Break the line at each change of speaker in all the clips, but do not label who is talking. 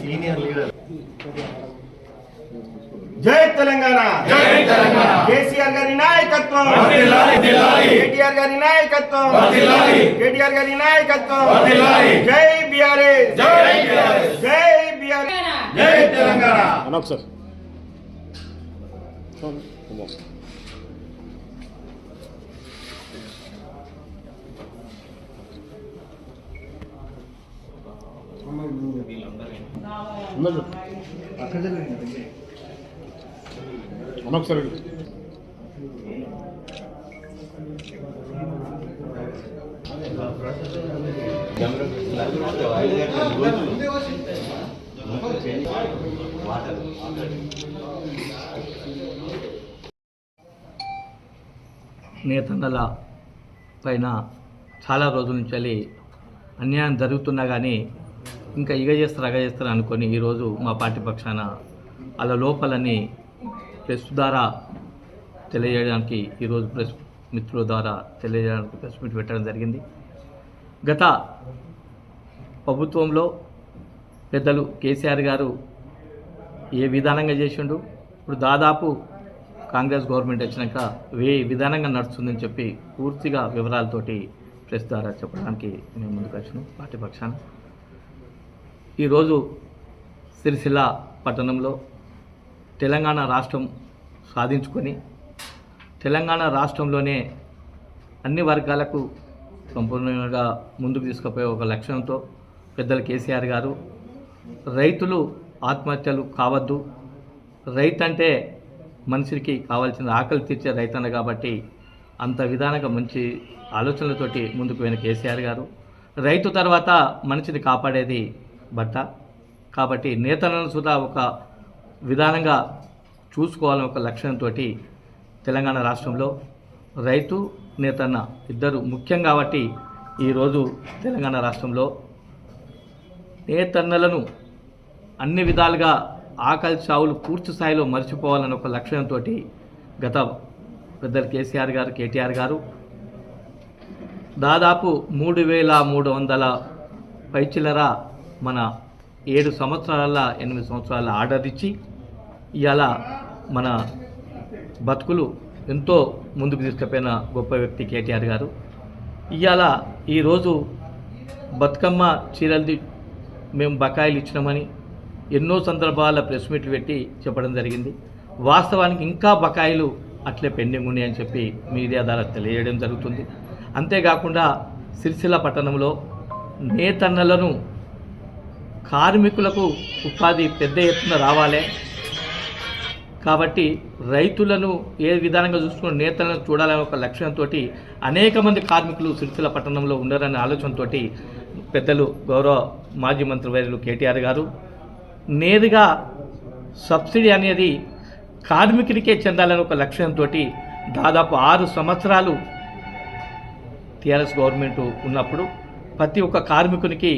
Senior leader జై తెలంగాణ
జై తెలంగాణ
కేసీఆర్ గారి నాయకత్వం
వర్ధిల్లాలి, వర్ధిల్లాలి.
కేటీఆర్ గారి నాయకత్వం
వర్ధిల్లాలి.
కేటీఆర్ గారి నాయకత్వం
వర్ధిల్లాలి.
జై బీఆర్ఎస్
జై బీఆర్ఎస్.
జై బీఆర్ఎస్
జై తెలంగాణ
అనొక సార్ అనొక
నేతన్నల పైన చాలా రోజుల నుంచి వెళ్ళి అన్యాయం జరుగుతున్నా కానీ ఇంకా ఇగ చేస్తారు అగ చేస్తారు అనుకొని ఈరోజు మా పార్టీ పక్షాన అలా లోపలని ప్రెస్ ద్వారా తెలియజేయడానికి ఈరోజు ప్రెస్ మిత్రుల ద్వారా తెలియజేయడానికి ప్రెస్ మీట్ పెట్టడం జరిగింది. గత ప్రభుత్వంలో పెద్దలు కేసీఆర్ గారు ఏ విధానంగా చేసిండు? ఇప్పుడు దాదాపు కాంగ్రెస్ గవర్నమెంట్ వచ్చినాక వే విధానంగా నడుస్తుందని చెప్పి పూర్తిగా వివరాలతోటి ప్రెస్ ద్వారా చెప్పడానికి మేము ముందుకు వచ్చినాం పార్టీ పక్షాన. ఈరోజు సిరిసిల్ల పట్టణంలో తెలంగాణ రాష్ట్రం సాధించుకొని తెలంగాణ రాష్ట్రంలోనే అన్ని వర్గాలకు సంపూర్ణంగా ముందుకు తీసుకుపోయే ఒక లక్ష్యంతో పెద్దలు కేసీఆర్ గారు రైతులు ఆత్మహత్యలు కావద్దు రైతు అంటే మనిషికి కావాల్సిన ఆకలి తీర్చే రైతన్న కాబట్టి అంత విధానంగా మంచి ఆలోచనలతోటి ముందుకు పోయిన కేసీఆర్ గారు. రైతు తర్వాత మనిషిని కాపాడేది భర్త. కాబట్టి నేతలను సుధా ఒక విధానంగా చూసుకోవాలని ఒక లక్ష్యంతో తెలంగాణ రాష్ట్రంలో రైతు నేతన్న ఇద్దరు ముఖ్యం కాబట్టి ఈరోజు తెలంగాణ రాష్ట్రంలో నేతన్నలను అన్ని విధాలుగా ఆకలి చావులు పూర్తి స్థాయిలో మర్చిపోవాలని ఒక లక్ష్యంతో గత పెద్దలు కేసీఆర్ గారు కేటీఆర్ గారు దాదాపు మూడు వేల మూడు వందల పైచిల్లర మన ఏడు సంవత్సరాల ఎనిమిది సంవత్సరాల ఆర్డర్ ఇచ్చి ఇవాళ మన బతుకులు ఎంతో ముందుకు తీసుకుపోయిన గొప్ప వ్యక్తి కేటీఆర్ గారు. ఇవాళ ఈరోజు బతుకమ్మ చీరలది మేము బకాయిలు ఇచ్చినామని ఎన్నో సందర్భాల ప్రెస్ మీట్లు పెట్టి చెప్పడం జరిగింది. వాస్తవానికి ఇంకా బకాయిలు అట్లే పెండింగ్ ఉన్నాయని చెప్పి మీడియా ద్వారా తెలియజేయడం జరుగుతుంది. అంతేకాకుండా సిరిసిల్ల పట్టణంలో నేతన్నలను కార్మికులకు ఉపాధి పెద్ద ఎత్తున రావాలి. కాబట్టి రైతులను ఏ విధానంగా చూసుకుని నేతలను చూడాలనే ఒక లక్ష్యంతో అనేక మంది కార్మికులు సిరిసిల్ల పట్టణంలో ఉండరనే ఆలోచనతో పెద్దలు గౌరవ మాజీ మంత్రివర్యులు కేటీఆర్ గారు నేరుగా సబ్సిడీ అనేది కార్మికుడికే చెందాలని ఒక లక్ష్యంతో దాదాపు ఆరు సంవత్సరాలు టీఆర్ఎస్ గవర్నమెంట్ ఉన్నప్పుడు ప్రతి ఒక్క కార్మికునికి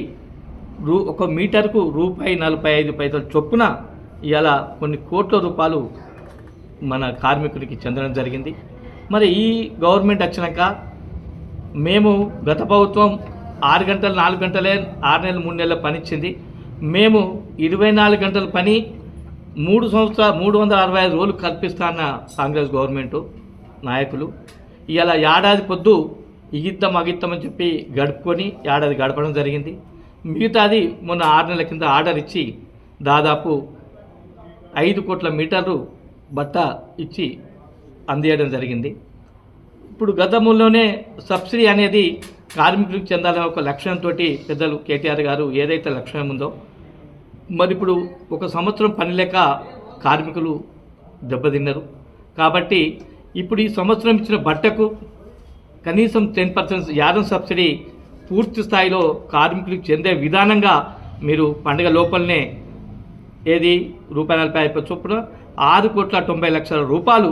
రూ ఒక మీటర్కు రూపాయి నలభై ఐదు పైసలు చొప్పున ఇలా కొన్ని కోట్ల రూపాయలు మన కార్మికుడికి చెందడం జరిగింది. మరి ఈ గవర్నమెంట్ వచ్చినాక మేము గత ప్రభుత్వం ఆరు గంటలు నాలుగు గంటలే ఆరు నెలలు మూడు నెలల పని ఇచ్చింది మేము ఇరవై నాలుగు గంటల పని మూడు సంవత్సరాలు మూడు వందల అరవై ఐదు రోజులు కల్పిస్తాన్న కాంగ్రెస్ గవర్నమెంట్ నాయకులు. ఇలా ఏడాది పొద్దు ఇగిద్దాం అగిద్దాం అని చెప్పి గడుపుకొని ఏడాది గడపడం జరిగింది. మిగతాది మొన్న ఆరు నెలల కింద ఆర్డర్ ఇచ్చి దాదాపు ఐదు కోట్ల మీటర్లు బట్ట ఇచ్చి అందియడం జరిగింది. ఇప్పుడు గతంలోనే సబ్సిడీ అనేది కార్మికులకు చెందాలనే ఒక లక్ష్యంతో పెద్దలు కేటీఆర్ గారు ఏదైతే లక్ష్యం ఉందో మరి ఇప్పుడు ఒక సంవత్సరం పని లేక కార్మికులు దెబ్బతిన్నారు. కాబట్టి ఇప్పుడు ఈ సంవత్సరం ఇచ్చిన బట్టకు కనీసం టెన్ పర్సెంట్ యాదం సబ్సిడీ పూర్తి స్థాయిలో కార్మికులకు చెందే విధానంగా మీరు పండుగ లోపలనే ఏది రూపాయి నలభై ఐదు చొప్పున ఆరు కోట్ల తొంభై లక్షల రూపాయలు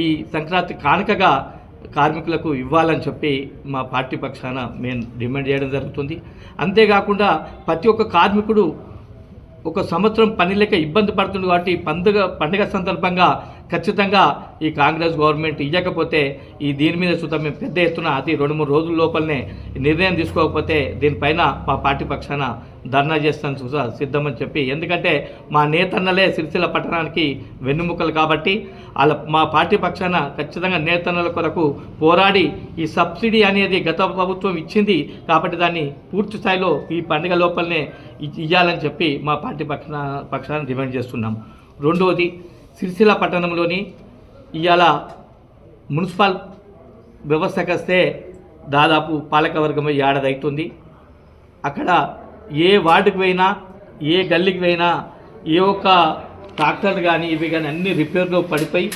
ఈ సంక్రాంతి కానుకగా కార్మికులకు ఇవ్వాలని చెప్పి మా పార్టీ పక్షాన మేము డిమాండ్ చేయడం జరుగుతుంది. అంతేకాకుండా ప్రతి ఒక్క కార్మికుడు ఒక సంవత్సరం పని లేక ఇబ్బంది పడుతుంది కాబట్టి పండుగ పండుగ సందర్భంగా ఖచ్చితంగా ఈ కాంగ్రెస్ గవర్నమెంట్ ఇవ్వకపోతే ఈ దీని మీద చూద్దాం మేము పెద్ద ఎత్తున అతి రెండు మూడు రోజుల లోపలనే నిర్ణయం తీసుకోకపోతే దీనిపైన మా పార్టీ పక్షాన ధర్నా చేస్తాను చూసా సిద్ధమని చెప్పి. ఎందుకంటే మా నేతన్నలే సిరిసిల్ల పట్టణానికి వెన్నుముకలు కాబట్టి వాళ్ళ మా పార్టీ పక్షాన ఖచ్చితంగా నేతన్నల కొరకు పోరాడి ఈ సబ్సిడీ అనేది గత ప్రభుత్వం ఇచ్చింది కాబట్టి దాన్ని పూర్తి స్థాయిలో ఈ పండుగ లోపలనే ఇవ్వాలని చెప్పి మా పార్టీ పక్షాన పక్షాన డిమాండ్ చేస్తున్నాం. రెండవది సిరిసిల్ల పట్టణంలోని ఇవాళ మున్సిపల్ వ్యవస్థకు వస్తే దాదాపు పాలకవర్గం ఏడాది అవుతుంది. అక్కడ ఏ వార్డుకి పోయినా ఏ గల్లీకి పోయినా ఏ ఒక్క ట్రాక్టర్ కానీ ఇవి కానీ అన్ని రిపేర్లో పడిపోయి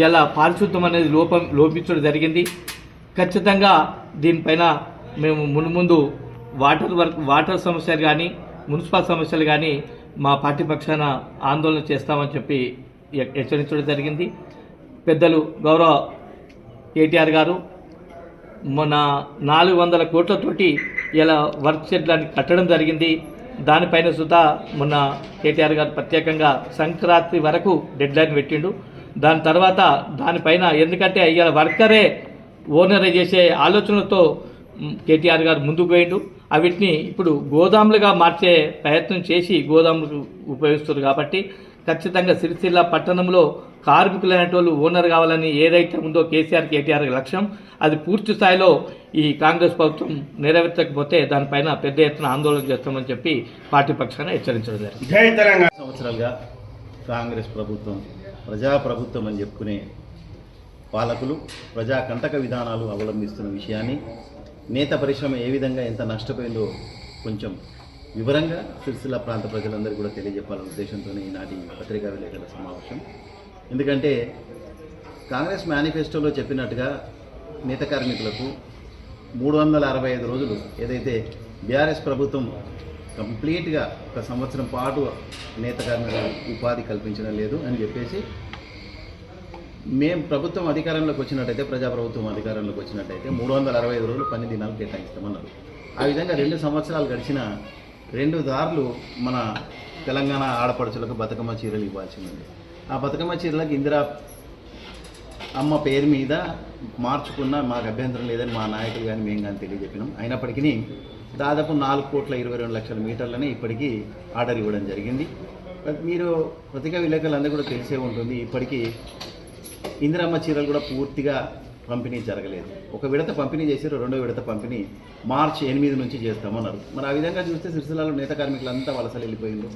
ఇలా పారిశుద్ధం అనేది లోపం లోపించడం జరిగింది. ఖచ్చితంగా దీనిపైన మేము మునుముందు వాటర్ వర్క్ వాటర్ సమస్యలు కానీ మున్సిపల్ సమస్యలు కానీ మా పార్టీ పక్షాన ఆందోళన చేస్తామని చెప్పి హెచ్చరించడం జరిగింది. పెద్దలు గౌరవ కేటీఆర్ గారు మొన్న నాలుగు వందల కోట్లతోటి ఇలా వర్క్ షెడ్లని కట్టడం జరిగింది. దానిపైన సుధా మొన్న కేటీఆర్ గారు ప్రత్యేకంగా సంక్రాంతి వరకు డెడ్ లైన్ పెట్టిండు. దాని తర్వాత దానిపైన ఎందుకంటే ఇవాళ వర్కరే ఓనర్ చేసే ఆలోచనలతో కేటీఆర్ గారు ముందుకు పోయిండు. అవిటిని ఇప్పుడు గోదాములుగా మార్చే ప్రయత్నం చేసి గోదాములు ఉపయోగిస్తారు కాబట్టి ఖచ్చితంగా సిరిసిల్ల పట్టణంలో కార్మికులైనటువంటి ఓనర్ కావాలని ఏదైతే ఉందో కేసీఆర్ కేటీఆర్ లక్ష్యం అది పూర్తి స్థాయిలో ఈ కాంగ్రెస్ ప్రభుత్వం నెరవేర్చకపోతే దానిపైన పెద్ద ఎత్తున ఆందోళన చేస్తామని చెప్పి పార్టీ పక్షాన హెచ్చరించడం జరిగింది.
సంవత్సరాలుగా కాంగ్రెస్ ప్రభుత్వం ప్రజా ప్రభుత్వం అని చెప్పుకునే పాలకులు ప్రజా కంటక విధానాలు అవలంబిస్తున్న విషయాన్ని నేత పరిశ్రమ ఏ విధంగా ఎంత నష్టపోయిందో కొంచెం వివరంగా సిరిసిల్ల ప్రాంత ప్రజలందరూ కూడా తెలియజెప్పాలనే ఉద్దేశంతో ఈనాటి పత్రికా విలేకరుల సమావేశం. ఎందుకంటే కాంగ్రెస్ మేనిఫెస్టోలో చెప్పినట్టుగా నేత కార్మికులకు మూడు వందల అరవై ఐదు రోజులు ఏదైతే బీఆర్ఎస్ ప్రభుత్వం కంప్లీట్గా ఒక సంవత్సరం పాటు నేత కార్మికులకు ఉపాధి కల్పించడం లేదు అని చెప్పేసి మేము ప్రభుత్వం అధికారంలోకి వచ్చినట్టయితే ప్రజాప్రభుత్వం అధికారంలోకి వచ్చినట్టయితే మూడు వందల అరవై ఐదు రోజులు పని దినాలు కేటాయిస్తామన్నారు. ఆ విధంగా రెండు సంవత్సరాలు గడిచిన రెండు దారులు మన తెలంగాణ ఆడపడుచులకు బతుకమ్మ చీరలు ఇవ్వాల్సిందండి. ఆ బతుకమ్మ చీరలకు ఇందిరా అమ్మ పేరు మీద మార్చుకున్న మాకు అభ్యంతరం లేదని మా నాయకులు కానీ మేము కానీ తెలియజెప్పినాం. అయినప్పటికీ దాదాపు నాలుగు కోట్ల ఇరవై రెండు లక్షల మీటర్లనే ఇప్పటికీ ఆర్డర్ ఇవ్వడం జరిగింది. మీరు పత్రికా విలేకరులందరూ కూడా తెలిసే ఉంటుంది. ఇప్పటికీ ఇందిరమ్మ చీరలు కూడా పూర్తిగా పంపిణీ జరగలేదు. ఒక విడత పంపిణీ చేశారు రెండో విడత పంపిణీ మార్చి ఎనిమిది నుంచి చేస్తామన్నారు. మరి ఆ విధంగా చూస్తే సిరిసిల్లలో నేత కార్మికులంతా వలసలు వెళ్ళిపోయింది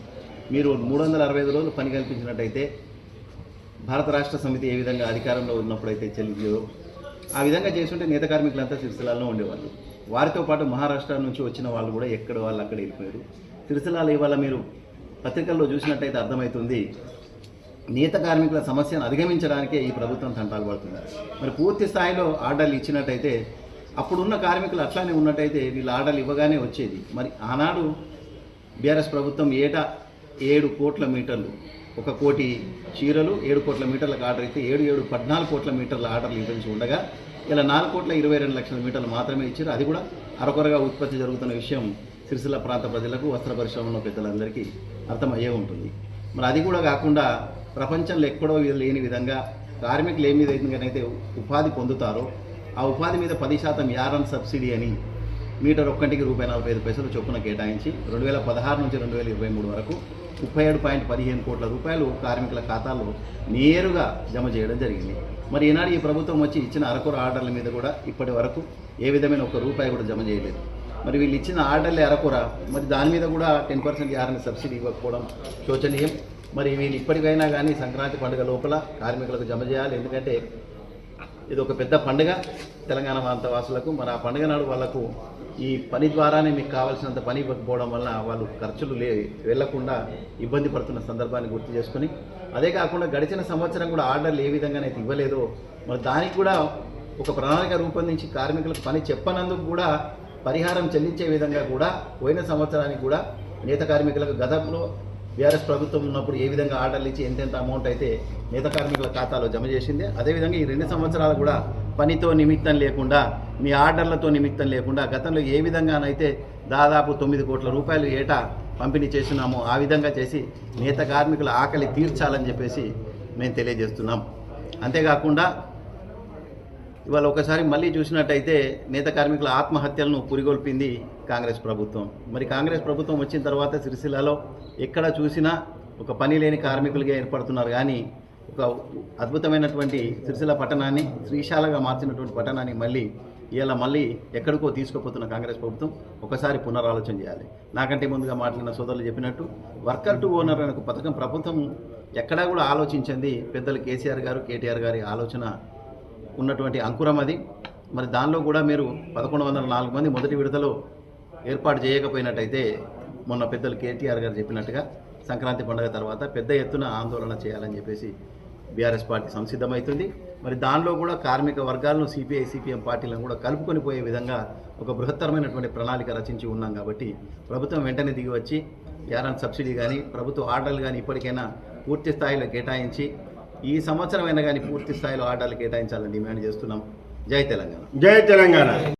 మీరు మూడు వందల అరవై ఐదు రోజులు పని కల్పించినట్టయితే భారత రాష్ట్ర సమితి ఏ విధంగా అధికారంలో ఉన్నప్పుడైతే చెల్లిందో ఆ విధంగా చేస్తుంటే నేత కార్మికులంతా సిరిసిల్లాలో ఉండేవాళ్ళు. వారితో పాటు మహారాష్ట్ర నుంచి వచ్చిన వాళ్ళు కూడా ఎక్కడ వాళ్ళు అక్కడ వెళ్ళిపోయారు. సిరిసిల్లాలో ఇవాళ మీరు పత్రికల్లో చూసినట్టయితే అర్థమవుతుంది నేత కార్మికుల సమస్యను అధిగమించడానికే ఈ ప్రభుత్వం తంటాలు పడుతుంది మరి పూర్తి స్థాయిలో ఆర్డర్లు ఇచ్చినట్టయితే అప్పుడున్న కార్మికులు అట్లానే ఉన్నట్టయితే వీళ్ళు ఆర్డర్లు ఇవ్వగానే వచ్చేది. మరి ఆనాడు బీఆర్ఎస్ ప్రభుత్వం ఏటా ఏడు కోట్ల మీటర్లు ఒక కోటి చీరలు ఏడు కోట్ల మీటర్లకు ఆర్డర్ అయితే ఏడు ఏడు పద్నాలుగు కోట్ల మీటర్ల ఆర్డర్లు ఇవ్వాల్సి ఉండగా ఇలా నాలుగు కోట్ల ఇరవై రెండు లక్షల మీటర్లు మాత్రమే ఇచ్చారు. అది కూడా అరకొరగా ఉత్పత్తి జరుగుతున్న విషయం సిరిసిల్ల ప్రాంత ప్రజలకు వస్త్ర పరిశ్రమలో పెద్దలందరికీ అర్థమయ్యే ఉంటుంది. మరి అది కూడా కాకుండా ప్రపంచంలో ఎక్కడో లేని విధంగా కార్మికులు ఏ మీద అయితే ఉపాధి పొందుతారో ఆ ఉపాధి మీద పది శాతం యారన్ సబ్సిడీ అని మీటర్ ఒక్కటికి రూపాయి నలభై ఐదు పైసలు చొప్పున కేటాయించి రెండు వేల పదహారు నుంచి రెండు వేల ఇరవై మూడు వరకు ముప్పై ఏడు పాయింట్ పదిహేను కోట్ల రూపాయలు కార్మికుల ఖాతాల్లో నేరుగా జమ చేయడం జరిగింది. మరి ఈనాడు ఈ ప్రభుత్వం వచ్చి ఇచ్చిన అరకొర ఆర్డర్ల మీద కూడా ఇప్పటి వరకు ఏ విధమైన ఒక రూపాయి కూడా జమ చేయలేదు. మరి వీళ్ళు ఇచ్చిన ఆర్డర్లే అరకొర మరి దాని మీద కూడా టెన్ పర్సెంట్ యారని సబ్సిడీ ఇవ్వకపోవడం శోచనీయం. మరి వీళ్ళు ఇప్పటికైనా కానీ సంక్రాంతి పండుగ లోపల కార్మికులకు జమ చేయాలి. ఎందుకంటే ఇది ఒక పెద్ద పండుగ తెలంగాణ ప్రాంత వాసులకు. మరి ఆ పండుగ నాడు వాళ్ళకు ఈ పని ద్వారానే మీకు కావాల్సినంత పని ఇవ్వకపోవడం వల్ల వాళ్ళు ఖర్చులు లే వెళ్ళకుండా ఇబ్బంది పడుతున్న సందర్భాన్ని గుర్తు చేసుకుని. అదే కాకుండా గడిచిన సంవత్సరం కూడా ఆర్డర్లు ఏ విధంగానైతే ఇవ్వలేదో మరి దానికి కూడా ఒక ప్రణాళిక రూపొందించి కార్మికులకు పని చెప్పనందుకు కూడా పరిహారం చెల్లించే విధంగా కూడా పోయిన సంవత్సరానికి కూడా నేత కార్మికులకు గతంలో బీఆర్ఎస్ ప్రభుత్వం ఉన్నప్పుడు ఏ విధంగా ఆర్డర్లు ఇచ్చి ఎంతెంత అమౌంట్ అయితే నేత కార్మికుల ఖాతాలో జమ చేసింది అదేవిధంగా ఈ రెండు సంవత్సరాలు కూడా పనితో నిమిత్తం లేకుండా మీ ఆర్డర్లతో నిమిత్తం లేకుండా గతంలో ఏ విధంగానైతే దాదాపు తొమ్మిది కోట్ల రూపాయలు ఏటా పంపిణీ చేస్తున్నామో ఆ విధంగా చేసి నేత కార్మికుల ఆకలి తీర్చాలని చెప్పేసి మేము తెలియజేస్తున్నాం. అంతేకాకుండా ఇవాళ ఒకసారి మళ్ళీ చూసినట్టయితే నేత కార్మికుల ఆత్మహత్యలను పురిగొల్పింది కాంగ్రెస్ ప్రభుత్వం. మరి కాంగ్రెస్ ప్రభుత్వం వచ్చిన తర్వాత సిరిసిల్లలో ఎక్కడ చూసినా ఒక పని లేని కార్మికులుగా ఏర్పడుతున్నారు. కానీ ఒక అద్భుతమైనటువంటి సిరిసిల్ల పట్టణాన్ని శ్రీశాలగా మార్చినటువంటి పట్టణాన్ని మళ్ళీ ఇలా మళ్ళీ ఎక్కడికో తీసుకుపోతున్న కాంగ్రెస్ ప్రభుత్వం ఒకసారి పునరాలోచన చేయాలి. నాకంటే ముందుగా మాట్లాడిన సోదరులు చెప్పినట్టు వర్కర్ టు ఓనర్ అనే ఒక పథకం ప్రభుత్వం ఎక్కడా కూడా ఆలోచించింది. పెద్దలు కేసీఆర్ గారు కేటీఆర్ గారి ఆలోచన ఉన్నటువంటి అంకురం అది. మరి దానిలో కూడా మీరు పదకొండు వందల నాలుగు మంది మొదటి విడతలో ఏర్పాటు చేయకపోయినట్టయితే మొన్న పెద్దలు కేటీఆర్ గారు చెప్పినట్టుగా సంక్రాంతి పండుగ తర్వాత పెద్ద ఎత్తున ఆందోళన చేయాలని చెప్పేసి బీఆర్ఎస్ పార్టీ సంసిద్ధమవుతుంది మరి దానిలో కూడా కార్మిక వర్గాలను సిపిఐ సిపిఎం పార్టీలను కూడా కలుపుకొని పోయే విధంగా ఒక బృహత్తరమైనటువంటి ప్రణాళిక రచించి ఉన్నాం కాబట్టి ప్రభుత్వం వెంటనే దిగి వచ్చి యారన్ సబ్సిడీ కానీ ప్రభుత్వ ఆర్డర్లు కానీ ఇప్పటికైనా పూర్తి స్థాయిలో కేటాయించి ఈ సంవత్సరం అయినా కానీ పూర్తి స్థాయిలో ఆటలు కేటాయించాలని డిమాండ్ చేస్తున్నాం. జై తెలంగాణ.
జై తెలంగాణ.